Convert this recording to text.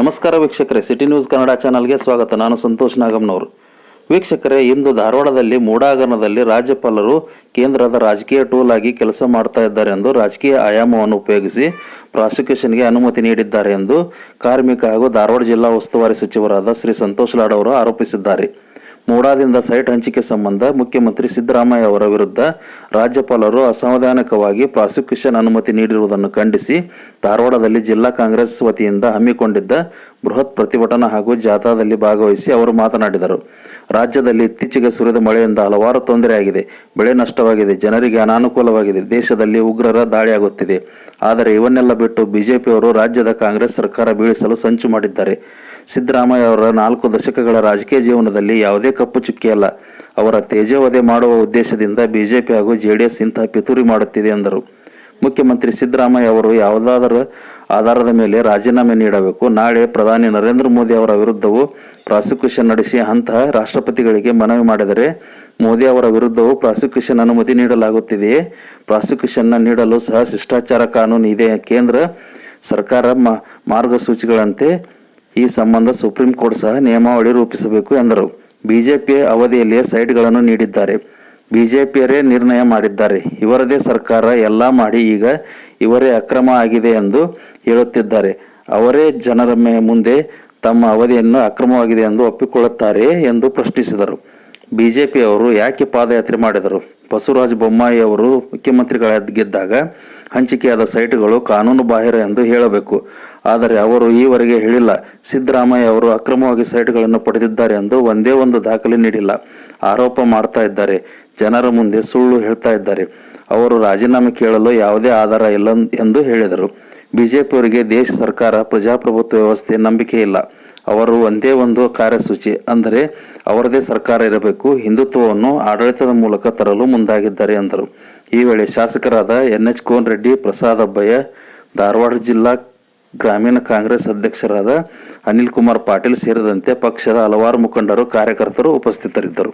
ನಮಸ್ಕಾರ ವೀಕ್ಷಕರೇ, city news Kannada ಚಾನಲ್ಗೆ ಸ್ವಾಗತ. ನಾನು ಸಂತೋಷ್ ನಾಗಮ್ನವರು ವೀಕ್ಷಕರೇ, ಇಂದು ಧಾರವಾಡದಲ್ಲಿ ಮೂಡಾಗರಣದಲ್ಲಿ ರಾಜ್ಯಪಾಲರು ಕೇಂದ್ರದ ರಾಜಕೀಯ ಟೂಲ್ ಆಗಿ ಕೆಲಸ ಮಾಡ್ತಾ ಇದ್ದಾರೆ ಎಂದು ರಾಜಕೀಯ ಆಯಾಮವನ್ನು ಉಪಯೋಗಿಸಿ ಪ್ರಾಸಿಕ್ಯೂಷನ್ಗೆ ಅನುಮತಿ ನೀಡಿದ್ದಾರೆ ಎಂದು ಕಾರ್ಮಿಕ ಹಾಗೂ ಧಾರವಾಡ ಜಿಲ್ಲಾ ಉಸ್ತುವಾರಿ ಸಚಿವರಾದ ಶ್ರೀ ಸಂತೋಷ್ ಲಾಡ್ ಅವರು ಆರೋಪಿಸಿದ್ದಾರೆ. ಮೂಡಾದಿಂದ ಸೈಟ್ ಹಂಚಿಕೆ ಸಂಬಂಧ ಮುಖ್ಯಮಂತ್ರಿ ಸಿದ್ದರಾಮಯ್ಯ ಅವರ ವಿರುದ್ಧ ರಾಜ್ಯಪಾಲರು ಅಸಂವಿಧಾನಿಕವಾಗಿ ಪ್ರಾಸಿಕ್ಯೂಷನ್ ಅನುಮತಿ ನೀಡಿರುವುದನ್ನು ಖಂಡಿಸಿ ಧಾರವಾಡದಲ್ಲಿ ಜಿಲ್ಲಾ ಕಾಂಗ್ರೆಸ್ ವತಿಯಿಂದ ಹಮ್ಮಿಕೊಂಡಿದ್ದ ಬೃಹತ್ ಪ್ರತಿಭಟನಾ ಹಾಗೂ ಜಾಥಾದಲ್ಲಿ ಭಾಗವಹಿಸಿ ಅವರು ಮಾತನಾಡಿದರು. ರಾಜ್ಯದಲ್ಲಿ ಇತ್ತೀಚೆಗೆ ಸುರಿದ ಮಳೆಯಿಂದ ಹಲವಾರು ತೊಂದರೆಯಾಗಿದೆ. ಬೆಳೆ ನಷ್ಟವಾಗಿದೆ. ಜನರಿಗೆ ಅನಾನುಕೂಲವಾಗಿದೆ. ದೇಶದಲ್ಲಿ ಉಗ್ರರ ದಾಳಿಯಾಗುತ್ತಿದೆ. ಆದರೆ ಇವನ್ನೆಲ್ಲ ಬಿಟ್ಟು ಬಿಜೆಪಿಯವರು ರಾಜ್ಯದ ಕಾಂಗ್ರೆಸ್ ಸರ್ಕಾರ ಬೀಳಿಸಲು ಸಂಚು ಮಾಡಿದ್ದಾರೆ. ಸಿದ್ದರಾಮಯ್ಯ ಅವರ ನಾಲ್ಕು ದಶಕಗಳ ರಾಜಕೀಯ ಜೀವನದಲ್ಲಿ ಯಾವುದೇ ಕಪ್ಪು ಚುಕ್ಕಿಯಲ್ಲ. ಅವರ ತೇಜೋವಧೆ ಮಾಡುವ ಉದ್ದೇಶದಿಂದ ಬಿಜೆಪಿ ಹಾಗೂ ಜೆಡಿಎಸ್ ಇಂತಹ ಪಿತೂರಿ ಮಾಡುತ್ತಿದೆ ಎಂದರು. ಮುಖ್ಯಮಂತ್ರಿ ಸಿದ್ದರಾಮಯ್ಯ ಅವರು ಯಾವುದಾದರೂ ಆಧಾರದ ಮೇಲೆ ರಾಜೀನಾಮೆ ನೀಡಬೇಕು. ನಾಳೆ ಪ್ರಧಾನಿ ನರೇಂದ್ರ ಮೋದಿ ಅವರ ವಿರುದ್ಧವೂ ಪ್ರಾಸಿಕ್ಯೂಷನ್ ನಡೆಸಿ ಅಂತಹ ರಾಷ್ಟ್ರಪತಿಗಳಿಗೆ ಮನವಿ ಮಾಡಿದರೆ ಮೋದಿ ಅವರ ವಿರುದ್ಧವೂ ಪ್ರಾಸಿಕ್ಯೂಷನ್ ಅನುಮತಿ ನೀಡಲಾಗುತ್ತಿದೆಯೇ? ಪ್ರಾಸಿಕ್ಯೂಷನ್ನ ನೀಡಲು ಸಹ ಶಿಷ್ಟಾಚಾರ ಕಾನೂನು ಇದೆ. ಕೇಂದ್ರ ಸರ್ಕಾರ ಮಾರ್ಗಸೂಚಿಗಳಂತೆ ಈ ಸಂಬಂಧ ಸುಪ್ರೀಂ ಕೋರ್ಟ್ ಸಹ ನಿಯಮಾವಳಿ ರೂಪಿಸಬೇಕು ಎಂದರು. ಬಿಜೆಪಿ ಅವಧಿಯಲ್ಲಿಯೇ ಸೈಟ್ಗಳನ್ನು ನೀಡಿದ್ದಾರೆ. ಬಿಜೆಪಿಯರೇ ನಿರ್ಣಯ ಮಾಡಿದ್ದಾರೆ. ಇವರದೇ ಸರ್ಕಾರ ಎಲ್ಲ ಮಾಡಿ ಈಗ ಇವರೇ ಅಕ್ರಮ ಆಗಿದೆ ಎಂದು ಹೇಳುತ್ತಿದ್ದಾರೆ. ಅವರೇ ಜನರ ಮುಂದೆ ತಮ್ಮ ಅವಧಿಯನ್ನು ಅಕ್ರಮವಾಗಿದೆ ಎಂದು ಒಪ್ಪಿಕೊಳ್ಳುತ್ತಾರೆ ಎಂದು ಪ್ರಶ್ನಿಸಿದರು. ಬಿಜೆಪಿಯವರು ಯಾಕೆ ಪಾದಯಾತ್ರೆ ಮಾಡಿದರು? ಬಸವರಾಜ ಬೊಮ್ಮಾಯಿ ಅವರು ಮುಖ್ಯಮಂತ್ರಿಗಳಾಗಿದ್ದಾಗ ಹಂಚಿಕೆಯಾದ ಸೈಟ್ಗಳು ಕಾನೂನು ಬಾಹಿರ ಎಂದು ಹೇಳಬೇಕು. ಆದರೆ ಅವರು ಈವರೆಗೆ ಹೇಳಿಲ್ಲ. ಸಿದ್ದರಾಮಯ್ಯ ಅವರು ಅಕ್ರಮವಾಗಿ ಸೈಟ್ಗಳನ್ನು ಪಡೆದಿದ್ದಾರೆ ಎಂದು ಒಂದೇ ಒಂದು ದಾಖಲೆ ನೀಡಿಲ್ಲ. ಆರೋಪ ಮಾಡ್ತಾ ಇದ್ದಾರೆ. ಜನರ ಮುಂದೆ ಸುಳ್ಳು ಹೇಳ್ತಾ ಇದ್ದಾರೆ. ಅವರು ರಾಜೀನಾಮೆ ಕೇಳಲು ಯಾವುದೇ ಆಧಾರ ಇಲ್ಲ ಎಂದು ಹೇಳಿದರು. ಬಿಜೆಪಿಯವರಿಗೆ ದೇಶ ಸರ್ಕಾರ ಪ್ರಜಾಪ್ರಭುತ್ವ ವ್ಯವಸ್ಥೆ ನಂಬಿಕೆ ಇಲ್ಲ. ಅವರು ಒಂದೇ ಒಂದು ಕಾರ್ಯಸೂಚಿ, ಅಂದರೆ ಅವರದೇ ಸರ್ಕಾರ ಇರಬೇಕು, ಹಿಂದುತ್ವವನ್ನು ಆಡಳಿತದ ಮೂಲಕ ತರಲು ಮುಂದಾಗಿದ್ದಾರೆ ಎಂದರು. ಈ ವೇಳೆ ಶಾಸಕರಾದ N H cone Reddy Prasad Abbayya, Dharwad ಜಿಲ್ಲಾ ಗ್ರಾಮೀಣ ಕಾಂಗ್ರೆಸ್ ಅಧ್ಯಕ್ಷರಾದ ಅನಿಲ್ ಕುಮಾರ್ ಪಾಟೀಲ್ ಸೇರಿದಂತೆ ಪಕ್ಷದ ಹಲವಾರು ಮುಖಂಡರು, ಕಾರ್ಯಕರ್ತರು ಉಪಸ್ಥಿತರಿದ್ದರು.